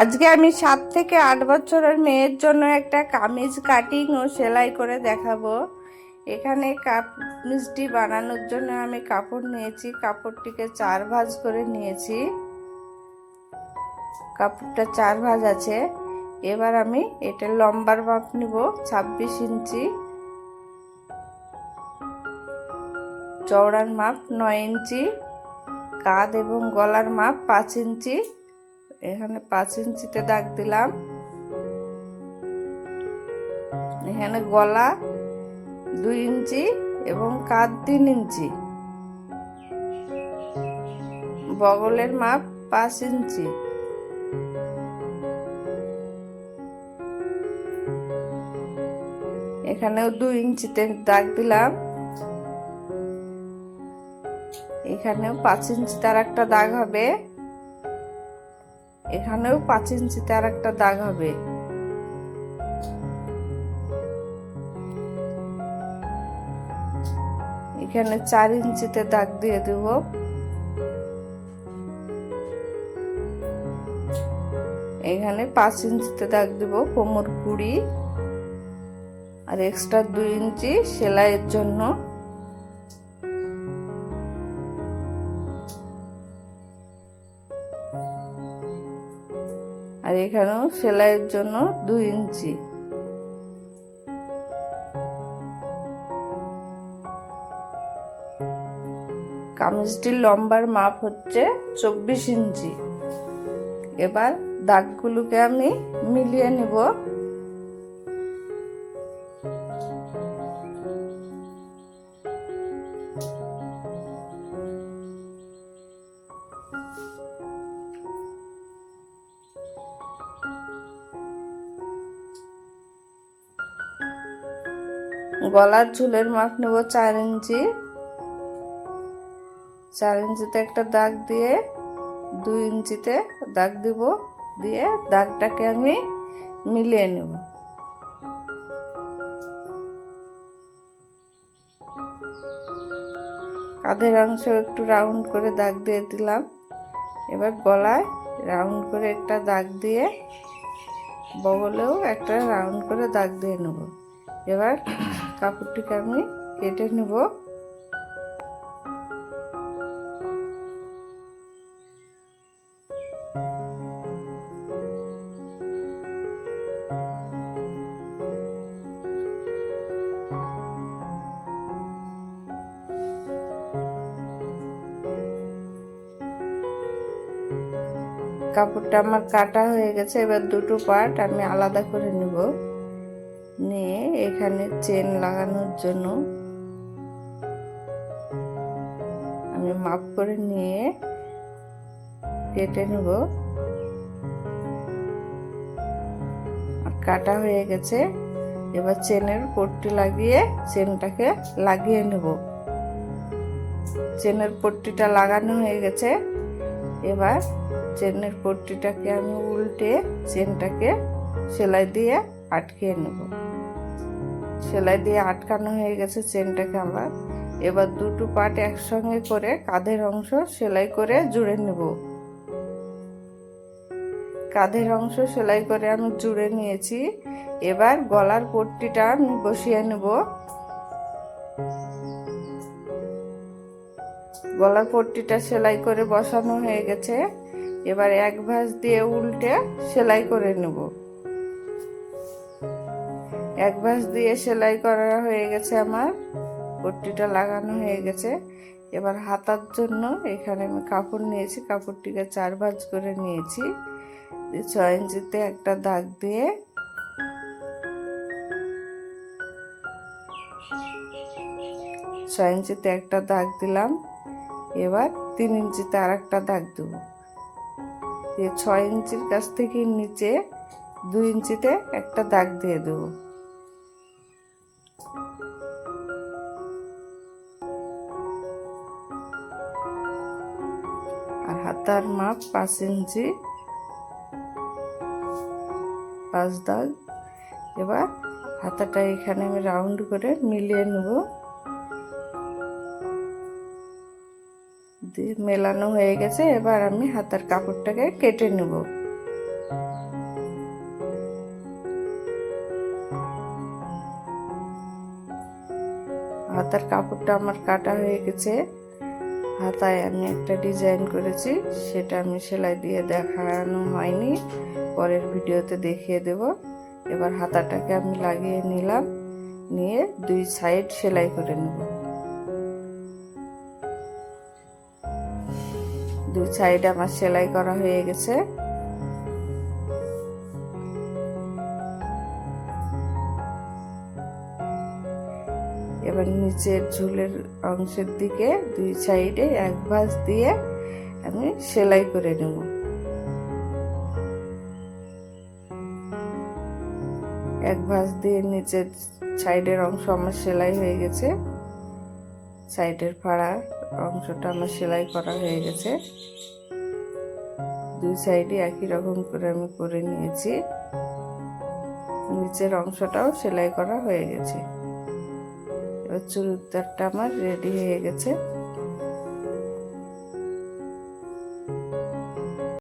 আজকে আমি সাত থেকে আট বছরের মেয়ের জন্য একটা কামিজ কাটিং ও সেলাই করে দেখাবো। এখানে কামিজটি বানানোর জন্য আমি কাপড় নিয়েছি, কাপড়টিকে চার ভাঁজ করে নিয়েছি। কাপড়টা চার ভাঁজ আছে। এবার আমি এটা লম্বার মাপ নিব, ছাব্বিশ ইঞ্চি। চওড়ার মাপ নয় ইঞ্চি। কাঁধ এবং গলার মাপ পাঁচ ইঞ্চি। এখানে পাঁচ ইঞ্চিতে দাগ দিলাম। এখানে গলা দুই ইঞ্চি এবং কাঁধ তিন ইঞ্চি। বগলের মাপ পাঁচ ইঞ্চি। এখানেও দুই ইঞ্চিতে দাগ দিলাম। এখানেও পাঁচ ইঞ্চি তার একটা দাগ হবে। এখানেও পাঁচ ইঞ্চিতে আর একটা দাগ হবে। এখানে চার ইঞ্চিতে দাগ দিয়ে দেব। এখানে পাঁচ ইঞ্চিতে দাগ দিব কোমর কুড়ি। আর এক্সট্রা দুই ইঞ্চি সেলাইয়ের জন্য। আর এখানেও সেলাইয়ের জন্য দুই ইঞ্চি। কামিজটির লম্বার মাপ হচ্ছে চব্বিশ ইঞ্চি। এবার দাগগুলোকে আমি মিলিয়ে নিব। গলার ঝুলের মাপ নেব চার ইঞ্চি। চার ইঞ্চিতে একটা দাগ দিয়ে, দুই ইঞ্চিতে দাগ দিব দিয়ে দাগটাকে আমি মিলিয়ে নেব। কাঁধের অংশ একটু রাউন্ড করে দাগ দিয়ে দিলাম। এবার গলায় রাউন্ড করে একটা দাগ দিয়ে, বগলেও একটা রাউন্ড করে দাগ দিয়ে নেব। এবার কাপড়টিকে আমি কেটে নেব। কাপড়টা আমার কাটা হয়ে গেছে, এবার দুটো পার্ট আমি আলাদা করে নেব। নিয়ে এখানে চেন লাগানোর জন্য আমি মাপ করে নিয়ে কেটে নেব। আর কাটা হয়ে গেছে। এবার চেনের পট্টি লাগিয়ে চেনটাকে লাগিয়ে নেব। চেনের পট্টিটা লাগানো হয়ে গেছে। এবার চেনের পট্টিটাকে আমি উল্টে চেনটাকে সেলাই দিয়ে আটকিয়ে নেব। সেলাই দিয়ে আটকানো হয়ে গেছে চেনটাকে আমার এবার দুটো পার্ট একসঙ্গে করে কাঁধের অংশ সেলাই করে জুড়ে নেব। কাঁধের অংশ সেলাই করে আমি জুড়ে নিয়েছি। এবার গলার পট্টিটা আমি বসিয়ে নেব। গলার পট্টিটা সেলাই করে বসানো হয়ে গেছে। এবার এক ভাঁজ দিয়ে উল্টে সেলাই করে নেব। এক ভাঁজ দিয়ে সেলাই করা হয়ে গেছে আমার, পট্টিটা লাগানো হয়ে গেছে। এবার হাতার জন্য এখানে আমি কাপড় নিয়েছি, কাপড়টিকে চার ভাঁজ করে নিয়েছি। ছয় ইঞ্চিতে একটা দাগ দিয়ে। ছয় ইঞ্চিতে একটা দাগ দিলাম, এবার তিন ইঞ্চিতে আর একটা দাগ দেবো। দিয়ে ছয় ইঞ্চির কাছ থেকে নিচে দুই ইঞ্চিতে একটা দাগ দিয়ে দেবো। আর হাতার মাপ পাঁচ ইঞ্চি, পাঁচ দাগ। এবার হাতাটা এখানে আমি রাউন্ড করে মিলিয়ে নেব। দিয়ে মেলানো হয়ে গেছে, এবার আমি হাতার কাপড়টাকে কেটে নেব। হাতার কাপড়টা আমার কাটা হয়ে গেছে। হাতায় আমি একটা ডিজাইন করেছি, সেটা আমি সেলাই দিয়ে দেখানো হয়নি। পরের ভিডিওতে দেখিয়ে দেব। এবার হাতাটাকে আমি লাগিয়ে নিলাম, নিয়ে দুই সাইড সেলাই করে নেব। দুই সাইড আমার সেলাই করা হয়ে গেছে। নিচের ঝুলের অংশের দিকে দুই সাইডে এক ভাঁজ দিয়ে আমি সেলাই করে নেব। এক ভাঁজ দিয়ে নিচের সাইডের অংশ আমার সেলাই হয়ে গেছে। সাইডের ফাড়া অংশটা আমার সেলাই করা হয়ে গেছে। দুই সাইডে একই রকম করে আমি করে নিয়েছি। নিচের অংশটাও সেলাই করা হয়ে গেছে। চুড়িদারটা আমার রেডি হয়ে গেছে।